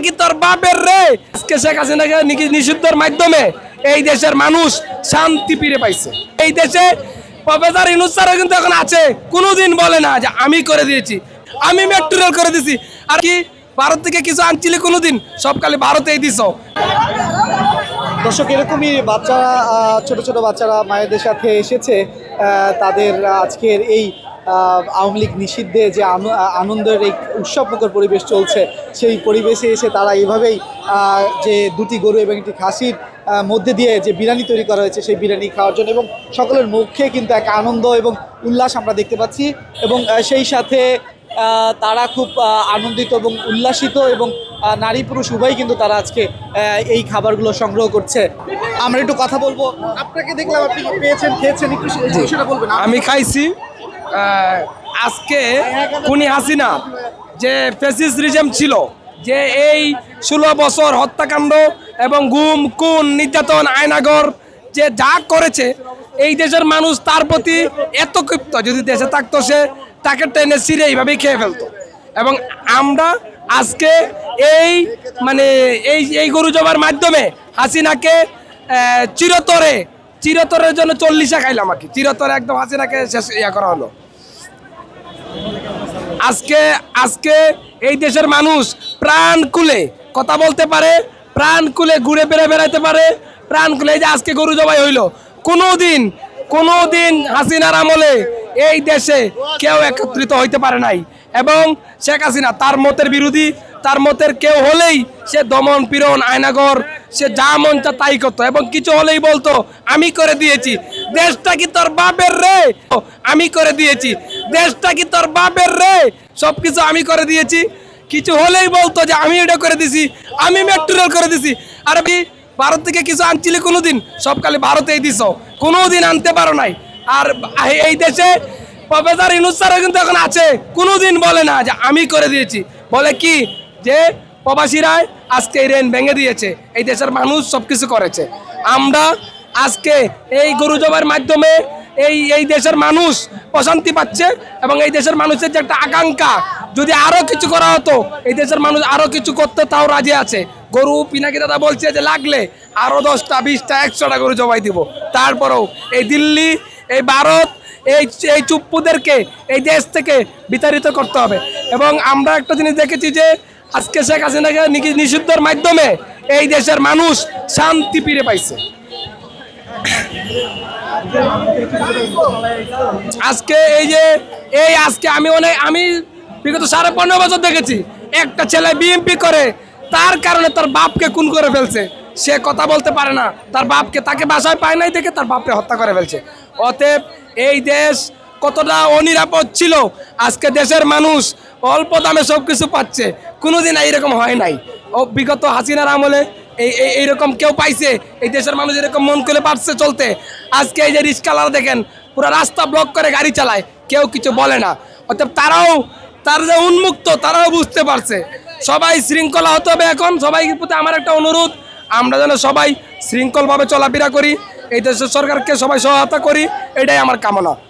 কি তোর বাপের রে? আজকে শেখ হাসিনাকে নিকি- নিষিদ্ধর মাধ্যমে এই দেশের মানুষ শান্তি ফিরে পাইছে। এই দেশে প্রফেসর ইনুস স্যারও কিন্তু এখন আছে। কোনোদিন বলে না যে আমি করে দিয়েছি। আমি মেট্রো রেল করে দিয়েছি আর কি, ভারত থেকে কিছু আনছিলে কোনোদিন? সব খালি ভারতেই দিছ। দর্শক, এরকমই বাচ্চারা ছোট ছোট বাচ্চারা মায়েদের সাথে এসেছে তাদের আজকের এই আওয়ামী লীগ নিষিদ্ধে যে আন- আনন্দের এই উৎসবমুখর পরিবেশ চলছে সেই পরিবেশে এসে তারা এভাবেই যে দুটি গরু এবং একটি খাসির মধ্যে দিয়ে যে বিরিয়ানি তৈরি করা হয়েছে সেই বিরিয়ানি খাওয়ার জন্য এবং সকলের মুখে কিন্তু এক আনন্দ এবং উল্লাস আমরা দেখতে পাচ্ছি এবং সেই সাথে তারা খুব আনন্দিত এবং উল্লাসিত এবং নারী পুরুষ উভয়ই কিন্তু তারা আজকে এই খাবারগুলো সংগ্রহ করছে। আমরা একটু কথা বলব। আপনাকে দেখলাম আপনি পেয়েছেন খেয়েছেন একটু বলবেন। আমি খাইছি। আজকে খুনি হাসিনা যে ফেসিস্ট ছিল, যে এই ষোলো বছর হত্যাকাণ্ড এবং গুম, খুন, নির্যাতন আয়নাগর যে যা করেছে, এই দেশের মানুষ তার প্রতি এত ক্ষিপ্ত, যদি দেশে থাকতো সে তাকে টেনে ছিঁড়ে এইভাবেই খেয়ে ফেলতো। এবং আমরা আজকে এই মানে এই এই গরু জবার মাধ্যমে হাসিনাকে চিরতরে চিরতরের জন্য চল্লিশা খাইলাম আর কি। চিরতরে একদম হাসিনাকে শেষ ইয়া করা হলো। আজকে আজকে এই দেশের মানুষ প্রাণ কুলে কথা বলতে পারে, প্রাণ কুলে ঘুরে বেড়ে বেড়াইতে পারে, প্রাণ কুলে এই যে আজকে গরু জবাই হইল। কোনো দিন কোনো দিন হাসিনার আমলে এই দেশে কেউ একত্রিত হইতে পারে নাই। এবং শেখ হাসিনা তার মতের বিরোধী, তার মতের কেউ হলেই সে দমন পীড়ন, আয়নাগর সে যা মন চা তাই করতো এবং কিছু হলেই বলতো, আমি করে দিয়েছি। দেশটা কি তোর বাপের রে? আমি করে দিয়েছি। দেশটা কি তোর বাপের রে? সব কিছু আমি করে দিয়েছি। কিছু হলেই বলতো যে, আমি এটা করে দিছি। আমি মেট্রো রেল করে দিছি। আর আমি ভারত থেকে কিছু আনছিলে কোনোদিন? সব খালি ভারতেই দিছ। কোনোদিন আনতে পারো নাই। আর এই দেশে প্রফেসর ইনুস স্যারও কিন্তু এখন আছে। কোনোদিন বলে না যে, আমি করে দিয়েছি। বলে কি? যে প্রবাসীরাই আজকে এই রেন ভেঙে দিয়েছে। এই দেশের মানুষ সব কিছু করেছে। আমরা আজকে এই গরু জবার মাধ্যমে এই এই দেশের মানুষ প্রশান্তি পাচ্ছে এবং এই দেশের মানুষের যে একটা আকাঙ্ক্ষা, যদি আরও কিছু করা হতো, এই দেশের মানুষ আরও কিছু করতে তাও রাজি আছে। গরু পিনাকি দাদা বলছে যে লাগলে আরও দশটা, বিশটা, একশোটা গরু জবাই দিব। তারপরেও এই দিল্লি, এই ভারত, এই এই চুপ্পুদেরকে এই দেশ থেকে বিতাড়িত করতে হবে। এবং আমরা একটা জিনিস দেখেছি যে আজকে শেখ হাসিনাকে নিকি- নিষিদ্ধর মাধ্যমে এই দেশের মানুষ শান্তি ফিরে পাইছে। আজকে এই যে, এই আজকে আমি অনেক আমি বিগত সাড়ে পনেরো বছর দেখেছি, একটা ছেলে বিএমপি করে, তার কারণে তার বাপকে খুন করে ফেলছে। সে কথা বলতে পারে না। তার বাপকে তাকে বাসায় পায় নাই দেখে তার বাপকে হত্যা করে ফেলছে। অতএব এই দেশ কতটা অনিরাপদ ছিল? আজকে দেশের মানুষ অল্প দামে সব কিছু পাচ্ছে। কোনোদিন এইরকম হয় নাই। ও বিগত হাসিনার আমলে এই এই- এইরকম কেউ পাইছে? এই দেশের মানুষ এরকম মন করে পারছে চলতে? আজকে এই যে রিক্সাওয়ালা দেখেন, পুরো রাস্তা ব্লক করে গাড়ি চালায়, কেউ কিছু বলে না। অর্থাৎ তারাও তার যে উন্মুক্ত, তারাও বুঝতে পারছে। সবাই শৃঙ্খলা হতে হবে এখন। সবাই প্রতি আমার একটা অনুরোধ, আমরা যেন সবাই শৃঙ্খলভাবে চলাফেরা করি। এই দেশের সরকারকে সবাই সহায়তা করি। এটাই আমার কামনা।